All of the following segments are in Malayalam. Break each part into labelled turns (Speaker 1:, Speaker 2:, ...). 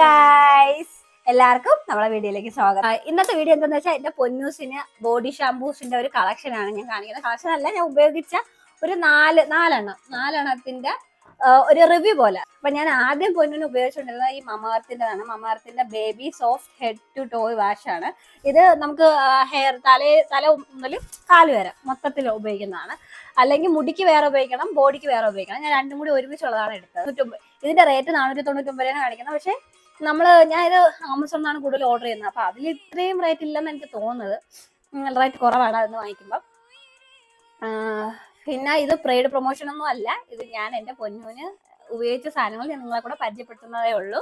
Speaker 1: ഗായ്സ് എല്ലാവർക്കും നമ്മളെ വീഡിയോയിലേക്ക് സ്വാഗതം. ഇന്നത്തെ വീഡിയോ എന്താന്ന് വെച്ചാൽ എന്റെ പൊന്നൂസിന് ബോഡി ഷാംപൂസിന്റെ ഒരു കളക്ഷൻ ആണ് ഞാൻ കാണിക്കുന്നത്. കളക്ഷൻ അല്ല ഞാൻ ഉപയോഗിച്ച ഒരു നാല് നാലെണ്ണം. നാലെണ്ണത്തിന്റെ ഒരു റിവ്യൂ പോലെ. അപ്പൊ ഞാൻ ആദ്യം പൊന്നിന് ഉപയോഗിച്ചുകൊണ്ടിരുന്നത് ഈ മമാർത്തിന്റെതാണ്. മമാർത്തിന്റെ baby soft head to toe wash ആണ്. ഇത് നമുക്ക് ഹെയർ തല തല മുതൽ കാൽ വരെ മൊത്തത്തിൽ ഉപയോഗിക്കുന്നതാണ്. അല്ലെങ്കിൽ മുടിക്ക് വേറെ ഉപയോഗിക്കണം ബോഡിക്ക് വേറെ ഉപയോഗിക്കണം. ഞാൻ രണ്ടും കൂടി ഒരുമിച്ചുള്ളതാണ് എടുത്തത്. ഇതിന്റെ റേറ്റ് നാനൂറ്റി തൊണ്ണൂറ്റി ഒമ്പതിനാണ് കാണിക്കുന്നത്. പക്ഷേ നമ്മൾ ഞാനിത് ഇത് നിന്നാണ് കൂടുതൽ ഓർഡർ ചെയ്യുന്നത്. അപ്പൊ അതിൽ ഇത്രയും റേറ്റ് ഇല്ലെന്ന് എനിക്ക് തോന്നുന്നത്. റേറ്റ് കുറവാണ് അതെന്ന് വാങ്ങിക്കുമ്പോൾ പിന്നെ ഇത് പ്രൈഡ് പ്രൊമോഷൻ ഒന്നും അല്ല. ഇത് ഞാൻ എന്റെ പൊന്നൂന് ഉപയോഗിച്ച സാധനങ്ങൾ ഞാൻ നിങ്ങളെ കൂടെ പരിചയപ്പെടുത്തുന്നതേ ഉള്ളൂ.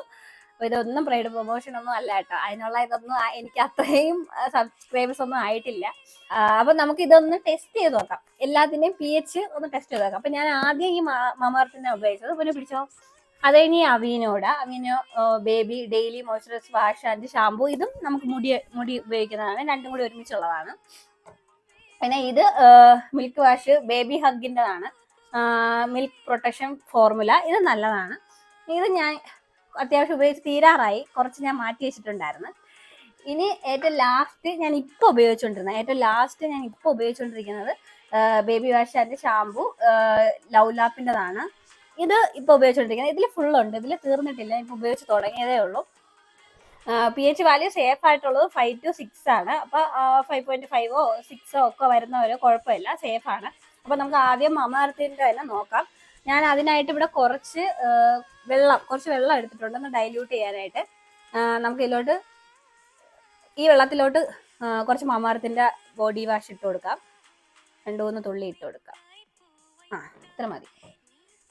Speaker 1: ഇതൊന്നും പ്രൈഡ് പ്രൊമോഷൻ ഒന്നും അല്ല കേട്ടോ. അതിനുള്ള ഇതൊന്നും എനിക്ക് അത്രയും സബ്സ്ക്രൈബേഴ്സ് ഒന്നും ആയിട്ടില്ല. അപ്പൊ നമുക്ക് ഇതൊന്ന് ടെസ്റ്റ് ചെയ്ത് നോക്കാം. എല്ലാത്തിന്റെയും പി എച്ച് ഒന്ന് ടെസ്റ്റ് ചെയ്ത് നോക്കാം. അപ്പൊ ഞാൻ ആദ്യം ഈ മമർത്തിനെ ഉപയോഗിച്ചത്. പിന്നെ പിടിച്ചോ? അത് കഴിഞ്ഞ് അവീനോട Aveeno baby daily moisturise wash and shampoo ഇതും നമുക്ക് മുടി മുടി ഉപയോഗിക്കുന്നതാണ്. രണ്ടും കൂടി ഒരുമിച്ചുള്ളതാണ്. പിന്നെ ഇത് മിൽക്ക് വാഷ് ബേബി ഹഗിന്റെതാണ് മിൽക്ക് പ്രൊട്ടക്ഷൻ ഫോർമുല ഇത് നല്ലതാണ്. ഇത് ഞാൻ അത്യാവശ്യം ഉപയോഗിച്ച് തീരാറായി. കുറച്ച് ഞാൻ മാറ്റി വെച്ചിട്ടുണ്ടായിരുന്നു. ഇനി ഏറ്റവും ലാസ്റ്റ് ഞാൻ ഇപ്പോൾ ഉപയോഗിച്ചുകൊണ്ടിരുന്നത് ഏറ്റവും ലാസ്റ്റ് ഞാൻ ഇപ്പോൾ ഉപയോഗിച്ചുകൊണ്ടിരിക്കുന്നത് baby wash and shampoo love ലാപ്പിന്റെതാണ്. ഇത് ഇപ്പോൾ ഉപയോഗിച്ചുകൊണ്ടിരിക്കുന്നത് ഇതിൽ ഫുൾ ഉണ്ട്. ഇതിൽ തീർന്നിട്ടില്ല. ഇപ്പോൾ ഉപയോഗിച്ച് തുടങ്ങിയതേ ഉള്ളൂ. പി എച്ച് വാല്യൂ സേഫ് ആയിട്ടുള്ളത് ഫൈവ് ടു സിക്സ് ആണ്. അപ്പോൾ ഫൈവ് പോയിന്റ് ഫൈവോ സിക്സോ ഒക്കെ വരുന്നവരെ കുഴപ്പമില്ല. സേഫ് ആണ്. അപ്പോൾ നമുക്ക് ആദ്യം മമർത്തിന്റെ തന്നെ നോക്കാം. ഞാൻ അതിനായിട്ട് ഇവിടെ കുറച്ച് വെള്ളം കുറച്ച് വെള്ളം എടുത്തിട്ടുണ്ട്. ഒന്ന് ഡൈല്യൂട്ട് ചെയ്യാനായിട്ട്. നമുക്ക് ഇതിലോട്ട് ഈ വെള്ളത്തിലോട്ട് കുറച്ച് മമാർത്തിന്റെ ബോഡി വാഷ് ഇട്ട് കൊടുക്കാം. രണ്ട് മൂന്ന് തുള്ളി ഇട്ട് കൊടുക്കാം. ആ ഇത്ര മതി.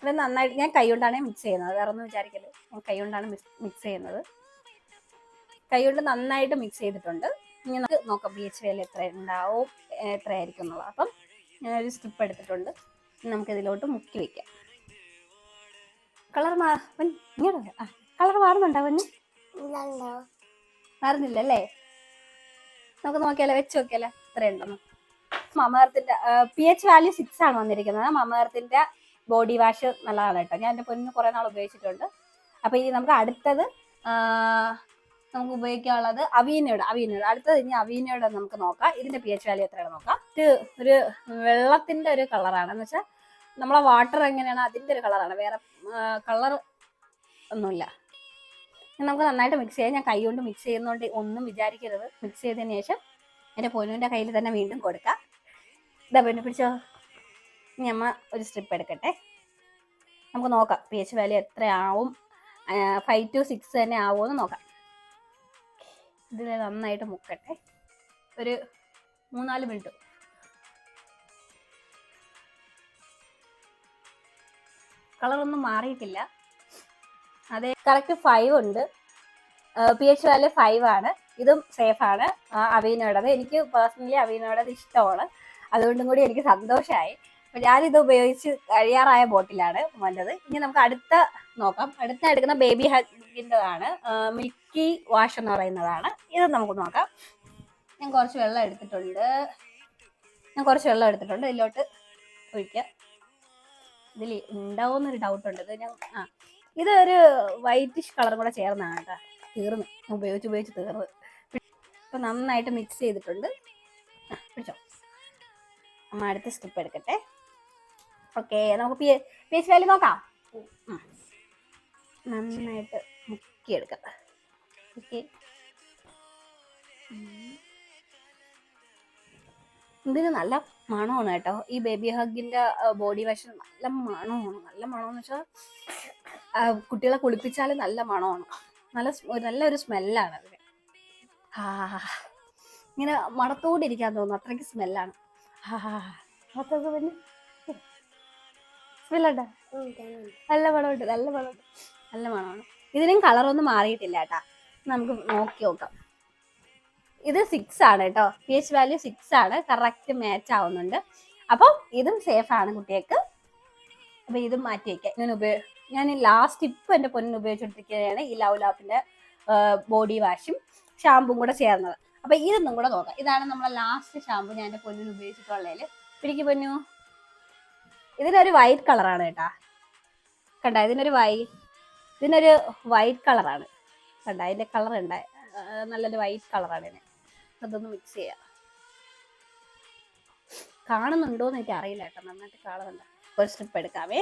Speaker 1: ഇത് നന്നായിട്ട് ഞാൻ കൈ കൊണ്ടാണ് മിക്സ് ചെയ്യുന്നത്. വേറെ ഒന്നും വിചാരിക്കരുത്. ഞാൻ കൈകൊണ്ടാണ് മിക്സ് ചെയ്യുന്നത്. കൈകൊണ്ട് നന്നായിട്ട് മിക്സ് ചെയ്തിട്ടുണ്ട്. ഇനി നമുക്ക് നോക്കാം ബി എച്ച് വേല എത്ര ഉണ്ടാവും എത്ര എത്രയായിരിക്കും എന്നുള്ളത്. അപ്പം ഞാനൊരു സ്ട്രിപ്പ് എടുത്തിട്ടുണ്ട്. ഇനി നമുക്ക് ഇതിലോട്ട് മുക്കി വെക്കാം. കളർ മാ അവൻ ഇങ്ങോട്ട് ആ കളർ മാറുന്നുണ്ടോ മാറുന്നില്ല അല്ലേ? നമുക്ക് നോക്കിയാലോ വെച്ച് നോക്കിയാലോ എത്രയുണ്ടെന്ന്. മമേർത്തിന്റെ പി എച്ച് വാല്യൂ സിക്സ് ആണ് വന്നിരിക്കുന്നത്. മമേർത്തിന്റെ ബോഡി വാഷ് നല്ലതാണ് കേട്ടോ. ഞാൻ എന്റെ പൊന്നിന് കുറേ നാൾ ഉപയോഗിച്ചിട്ടുണ്ട്. അപ്പോൾ ഇനി നമുക്ക് അടുത്തത് നമുക്ക് ഉപയോഗിക്കാനുള്ളത് അവീനയുടെ അവീനയുടെ അടുത്തത് ഇനി അവീനയുടെ നമുക്ക് നോക്കാം. ഇതിന്റെ പി എച്ച് വാല്യൂ എത്രയാണ് നോക്കാം. ഇത് ഒരു വെള്ളത്തിന്റെ ഒരു കളറാണ് എന്ന് വെച്ചാൽ നമ്മളെ വാട്ടർ എങ്ങനെയാണ് അതിന്റെ ഒരു കളറാണ് വേറെ കളർ ഒന്നുമില്ല. നമുക്ക് നന്നായിട്ട് മിക്സ് ചെയ്യാം. ഞാൻ കൈ കൊണ്ട് മിക്സ് ചെയ്യുന്നതുകൊണ്ട് ഒന്നും വിചാരിക്കരുത്. മിക്സ് ചെയ്തതിന് ശേഷം എന്റെ പൊന്നുവിന്റെ കയ്യിൽ തന്നെ വീണ്ടും കൊടുക്കാം. ഇതാ പിന്നെ പിടിച്ചോ. ഇനി അമ്മ ഒരു സ്ട്രിപ്പ് എടുക്കട്ടെ. നമുക്ക് നോക്കാം. പി എച്ച് വാല്യൂ എത്രയാവും ഫൈവ് ടു സിക്സ് തന്നെ ആവുമെന്ന് നോക്കാം. ഇതിൽ നന്നായിട്ട് മുക്കട്ടെ. ഒരു മൂന്നാൽ മിനിറ്റ് കളറൊന്നും മാറിയിട്ടില്ല. അതെ കറക്റ്റ് ഫൈവ് ഉണ്ട്. പി എച്ച് വാല്യൂ ഫൈവ് ആണ്. ഇതും സേഫ് ആണ്. അവീനോടത് എനിക്ക് പേഴ്സണലി അവീനോടത് ഇഷ്ടമാണ്. അതുകൊണ്ടും കൂടി എനിക്ക് സന്തോഷമായി ഞാനിത് ഉപയോഗിച്ച് കഴിയാറായ ബോട്ടിലാണ് വന്നത്. ഇനി നമുക്ക് അടുത്ത നോക്കാം. അടുത്ത എടുക്കുന്ന ബേബി ഹഗിന്റെതാണ് മിൽക്കി വാഷ് എന്ന് പറയുന്നതാണ്. ഇത് നമുക്ക് നോക്കാം. ഞാൻ കുറച്ച് വെള്ളം എടുത്തിട്ടുണ്ട്. ഞാൻ കുറച്ച് വെള്ളം എടുത്തിട്ടുണ്ട്. ഇതിലോട്ട് ഒഴിക്കാം. ഇതിൽ ഡൗട്ട് ഉണ്ട്. ഇത് ഞാൻ ആ ഇത് ഒരു വൈറ്റിഷ് കളറും കൂടെ ചേർന്നാണ് കേട്ടോ. തീർന്ന്. ഉപയോഗിച്ച് ഉപയോഗിച്ച് തീർന്ന്. ഇപ്പം നന്നായിട്ട് മിക്സ് ചെയ്തിട്ടുണ്ട്. പിടിച്ചോ. അമ്മ അടുത്ത സ്റ്റെപ്പ് എടുക്കട്ടെ. ഓക്കെ നമുക്ക് പി പി എച്ച് വാല്യൂ നോക്കാം. നന്നായിട്ട് മുക്കിയെടുക്കാം. ഓക്കെ ഇതിന് നല്ല മണമാണ് കേട്ടോ. ഈ ബേബി ഹഗിന്റെ ബോഡി വാഷ് നല്ല മണമാണ്. നല്ല മണമെന്ന് വെച്ചാൽ കുട്ടികളെ കുളിപ്പിച്ചാൽ നല്ല മണമാണ്. നല്ല നല്ലൊരു സ്മെല്ലാണ് അതിന്. ആ ഇങ്ങനെ മണത്തോടെ ഇരിക്കാൻ തോന്നുന്നു. അത്രയ്ക്ക് സ്മെല്ലാണ് മൊത്തമൊക്കെ പിന്നെ സ്മെല്ലുണ്ടോ നല്ല മണമുണ്ട് നല്ല മണമുണ്ട്. നല്ല മണമാണ്. ഇതിനും കളറൊന്നും മാറിയിട്ടില്ല കേട്ടാ നമുക്ക് നോക്കി നോക്കാം. ഇത് സിക്സ് ആണ് കേട്ടോ പി എച്ച് വാല്യൂ സിക്സ് ആണ്. കറക്റ്റ് മാച്ച് ആവുന്നുണ്ട്. അപ്പം ഇതും സേഫ് ആണ് കുട്ടികൾക്ക്. അപ്പൊ ഇതും മാറ്റി വയ്ക്കാം ഞാൻ ഉപയോഗ ഞാൻ ലാസ്റ്റ് ഇപ്പം എന്റെ പൊന്നിന് ഉപയോഗിച്ചുകൊണ്ടിരിക്കുകയാണ് ഈ ലവ് ലാപ്പിന്റെ ബോഡി വാഷും ഷാമ്പും കൂടെ ചേർന്നത്. അപ്പൊ ഇതൊന്നും കൂടെ നോക്കാം. ഇതാണ് നമ്മളെ ലാസ്റ്റ് ഷാമ്പു ഞാൻ എന്റെ പൊന്നിന് ഉപയോഗിച്ചിട്ടുള്ളതിൽ പിടിക്ക് പൊന്നു. ഇതിനൊരു വൈറ്റ് കളറാണ് കേട്ടാ. കണ്ട ഇതിനൊരു വൈ ഇതിനൊരു വൈറ്റ് കളറാണ് കണ്ട അതിന്റെ കളർ ഉണ്ട്. നല്ലൊരു വൈറ്റ് കളറാണ് ഇതിന്. അതൊന്ന് മിക്സ് ചെയ്യാം. കാണുന്നുണ്ടോ എന്ന് എനിക്ക് അറിയില്ല കേട്ടോ. നന്നായിട്ട് കാണുന്നുണ്ട്. ഒരു സ്ട്രിപ്പ് എടുക്കാമേ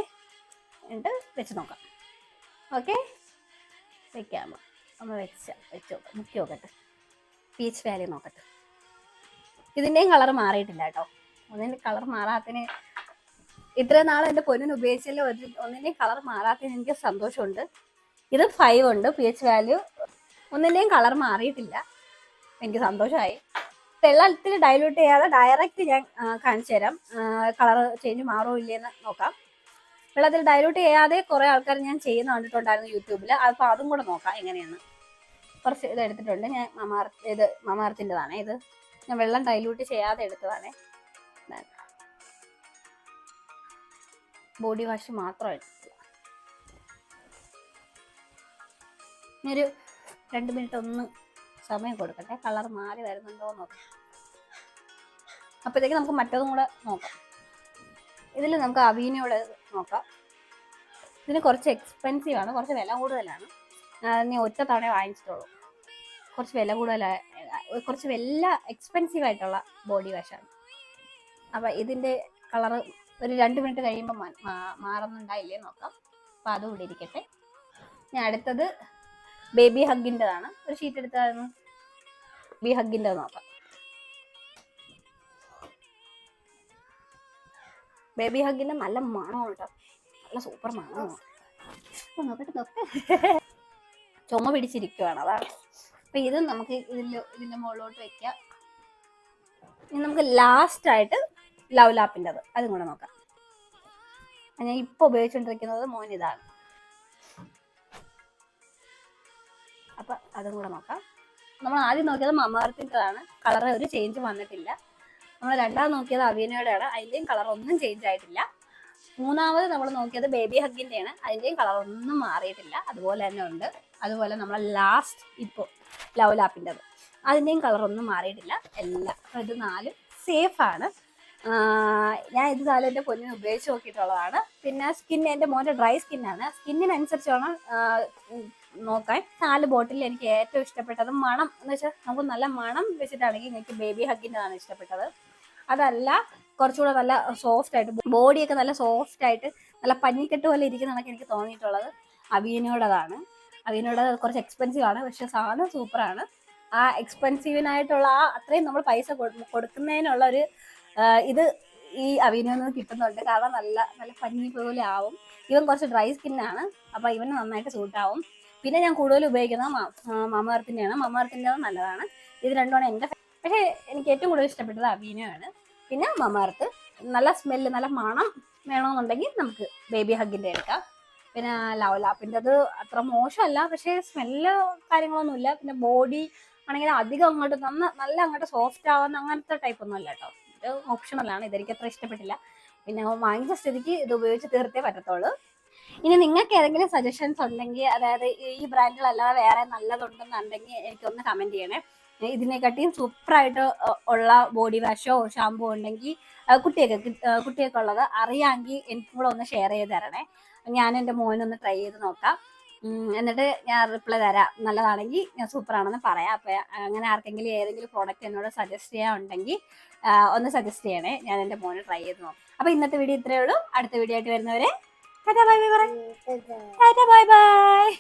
Speaker 1: എന്നിട്ട് വെച്ച് നോക്കാം. ഓക്കെ വെക്കാമോ ഒന്ന് വെച്ച വെച്ച് നോക്കാം. മുക്കി നോക്കട്ടെ. പീച്ച് വാലി നോക്കട്ടെ. ഇതിന്റെയും കളർ മാറിയിട്ടില്ല കേട്ടോ. ഒന്നിന്റെ കളർ മാറാത്തതിന് ഇത്രയും നാൾ എന്റെ പൊന്നിന് ഉപയോഗിച്ചാൽ ഒരു ഒന്നിന്റെയും കളർ മാറാത്തതിന് എനിക്ക് സന്തോഷമുണ്ട്. ഇത് ഫൈവ് ഉണ്ട് പി എച്ച് വാല്യൂ ഒന്നിന്റെയും കളർ മാറിയിട്ടില്ല. എനിക്ക് സന്തോഷമായി. വെള്ളത്തിൽ ഡൈലൂട്ട് ചെയ്യാതെ ഡയറക്റ്റ് ഞാൻ കാണിച്ചു തരാം. കളർ ചേഞ്ച് മാറോ ഇല്ലയെന്ന് നോക്കാം. വെള്ളത്തിൽ ഡൈല്യൂട്ട് ചെയ്യാതെ കുറേ ആൾക്കാർ ഞാൻ ചെയ്യുന്ന കണ്ടിട്ടുണ്ടായിരുന്നു യൂട്യൂബിൽ അപ്പോൾ അതും കൂടെ നോക്കാം എങ്ങനെയാണ്. കുറച്ച് ഇത് എടുത്തിട്ടുണ്ട്. ഞാൻ മമാർ ഇത് മമാർത്തിന്റെതാണ്. ഇത് ഞാൻ വെള്ളം ഡൈലൂട്ട് ചെയ്യാതെ എടുത്തതാണേ. ബോഡി വാഷ് മാത്രം എടുത്തില്ല ഇനി ഒരു രണ്ട് മിനിറ്റ് ഒന്ന് സമയം കൊടുക്കട്ടെ. കളർ മാറി വരുന്നുണ്ടോ നോക്കാം. അപ്പോഴത്തേക്ക് നമുക്ക് മറ്റതും കൂടെ നോക്കാം. ഇതിൽ നമുക്ക് അവീനയോടെ നോക്കാം. ഇതിന് കുറച്ച് എക്സ്പെൻസീവ് ആണ്. കുറച്ച് വില കൂടുതലാണ്. ഞാൻ ഒറ്റ തവണ വാങ്ങിച്ചിട്ടുള്ളൂ. കുറച്ച് വില കൂടുതലായ കുറച്ച് വില എക്സ്പെൻസീവ് ആയിട്ടുള്ള ബോഡി വാഷാണ്. അപ്പം ഇതിന്റെ കളറ് ഒരു രണ്ട് മിനിറ്റ് കഴിയുമ്പോൾ മാറുന്നുണ്ടായില്ലേ നോക്കാം. അപ്പം അതും ഇവിടെ ഇരിക്കട്ടെ. ഞാൻ അടുത്തത് ബേബി ഹഗിന്റെതാണ് ഒരു ഷീറ്റ് എടുത്തായിരുന്നു. ബേബി ഹഗിന്റെ നോക്കാം. ബേബി ഹഗിന്റെ നല്ല മണമാണ് കേട്ടോ. നല്ല സൂപ്പർ മണമാണ്. നോക്കട്ടെ നോക്കട്ടെ ചുമ പിടിച്ചിരിക്കുവാണ് അതാണ്. അപ്പൊ ഇത് നമുക്ക് ഇതിൽ ഇതിന്റെ മുകളിലോട്ട് വെക്കാം. ഇനി നമുക്ക് ലാസ്റ്റ് ആയിട്ട് ലവ് ലാപ്പിന്റെത് അതും കൂടെ നോക്കാം. ഞാൻ ഇപ്പോൾ ഉപയോഗിച്ചുകൊണ്ടിരിക്കുന്നത് മോൻ ഇതാണ്. അപ്പൊ അതും കൂടെ നോക്കാം. നമ്മൾ ആദ്യം നോക്കിയത് മമാർത്തിന്റെതാണ് കളർ ഒരു ചേഞ്ച് വന്നിട്ടില്ല. നമ്മൾ രണ്ടാമത് നോക്കിയത് അവീനയുടെയാണ്. അതിന്റെയും കളർ ഒന്നും ചേഞ്ച് ആയിട്ടില്ല. മൂന്നാമത് നമ്മൾ നോക്കിയത് ബേബി ഹഗിന്റെയാണ് അതിന്റെയും കളർ ഒന്നും മാറിയിട്ടില്ല. അതുപോലെ തന്നെ ഉണ്ട്. അതുപോലെ നമ്മളെ ലാസ്റ്റ് ഇപ്പോൾ ലവ് ലാപ്പിന്റെത് അതിന്റെയും കളർ ഒന്നും മാറിയിട്ടില്ല. എല്ലാം ഇത് നാലും സേഫാണ് ഞാൻ ഇത് കാലം എന്റെ പൊന്നിന് ഉപയോഗിച്ച് നോക്കിയിട്ടുള്ളതാണ്. പിന്നെ സ്കിൻ എന്റെ മോന്റെ ഡ്രൈ സ്കിന്നാണ് സ്കിന്നിനനുസരിച്ച് വേണം നോക്കാൻ. നാല് ബോട്ടിൽ എനിക്ക് ഏറ്റവും ഇഷ്ടപ്പെട്ടത് മണം. എന്ന് വെച്ചാൽ നമുക്ക് നല്ല മണം വെച്ചിട്ടാണെങ്കിൽ എനിക്ക് ബേബി ഹഗിന്റെതാണ് ഇഷ്ടപ്പെട്ടത്. അതല്ല കുറച്ചുകൂടെ നല്ല സോഫ്റ്റ് ആയിട്ട് ബോഡിയൊക്കെ നല്ല സോഫ്റ്റ് ആയിട്ട് നല്ല പഞ്ഞിക്കെട്ട് പോലെ ഇരിക്കുന്നതൊക്കെ എനിക്ക് തോന്നിയിട്ടുള്ളത്. അവീനോടതാണ് അവീനോട് കുറച്ച് എക്സ്പെൻസീവ് ആണ് പക്ഷെ സാധനം സൂപ്പറാണ് ആ എക്സ്പെൻസീവിനായിട്ടുള്ള ആ അത്രയും നമ്മൾ പൈസ കൊടു- കൊടുക്കുന്നതിനുള്ള ഒരു ഇത് ഈ അവീനയിൽ നിന്ന് കിട്ടുന്നുണ്ട്. കാരണം നല്ല നല്ല പഞ്ഞി പോലെ ആവും. ഇവൻ കുറച്ച് ഡ്രൈ സ്കിന്നാണ് അപ്പോൾ ഇവന് നന്നായിട്ട് സൂട്ടാവും. പിന്നെ ഞാൻ കൂടുതൽ ഉപയോഗിക്കുന്നത് മമർത്തിന്റെയാണ് മമർത്തിന്റെ നല്ലതാണ്. ഇത് രണ്ടുമാണ് എന്റെ പക്ഷേ എനിക്ക് ഏറ്റവും കൂടുതൽ ഇഷ്ടപ്പെട്ടത് അവീനയാണ് പിന്നെ മമാർത്ത് നല്ല സ്മെല്ല് നല്ല മണം വേണമെന്നുണ്ടെങ്കിൽ നമുക്ക് ബേബി ഹഗിന്റെ എടുക്കാം. പിന്നെ ലവ് ലാപ്പിന്റെത് അത്ര മോശമല്ല. പക്ഷേ സ്മെല്ല് കാര്യങ്ങളൊന്നുമില്ല. പിന്നെ ബോഡി ആണെങ്കിൽ അധികം അങ്ങോട്ട് നന്ന നല്ല അങ്ങോട്ട് സോഫ്റ്റ് ആവുന്ന അങ്ങനത്തെ ടൈപ്പ് ഒന്നും അല്ല കേട്ടോ. ഇത് ഓപ്ഷണലാണ് ഇതെനിക്ക് അത്ര ഇഷ്ടപ്പെട്ടില്ല. പിന്നെ വാങ്ങിച്ച സ്ഥിതിക്ക് ഇത് ഉപയോഗിച്ച് തീർത്തേ പറ്റത്തുള്ളൂ. ഇനി നിങ്ങൾക്ക് ഏതെങ്കിലും സജഷൻസ് ഉണ്ടെങ്കിൽ അതായത് ഈ ബ്രാൻഡിലല്ലാതെ വേറെ നല്ലതുണ്ടെന്നുണ്ടെങ്കിൽ എനിക്കൊന്ന് കമന്റ് ചെയ്യണേ. ഇതിനെക്കാട്ടിയും സൂപ്പറായിട്ട് ഉള്ള ബോഡി വാഷോ ഷാമ്പോ ഉണ്ടെങ്കിൽ കുട്ടിയൊക്കെ കി- ആ, കുട്ടിയൊക്കെ ഉള്ളത് അറിയാമെങ്കിൽ എനിക്കും കൂടെ ഒന്ന് ഷെയർ ചെയ്ത് തരണേ. ഞാൻ എന്റെ മോനൊന്ന് ട്രൈ ചെയ്ത് നോക്കാം. എന്നിട്ട് ഞാൻ റിപ്ലൈ തരാം. നല്ലതാണെങ്കിൽ ഞാൻ സൂപ്പറാണെന്ന് പറയാം. അപ്പം അങ്ങനെ ആർക്കെങ്കിലും ഏതെങ്കിലും പ്രോഡക്റ്റ് എന്നോട് സജസ്റ്റ് ചെയ്യാനുണ്ടെങ്കിൽ ആ, ഒന്ന് സജസ്റ്റ് ചെയ്യണേ. ഞാൻ എന്റെ മോനെ ട്രൈ ചെയ്ത് നോക്കാം. അപ്പൊ ഇന്നത്തെ വീഡിയോ ഇത്രയേ ഉള്ളൂ. അടുത്ത വീഡിയോ ആയിട്ട് വരുന്നവരെ ബൈ ബൈ ബൈ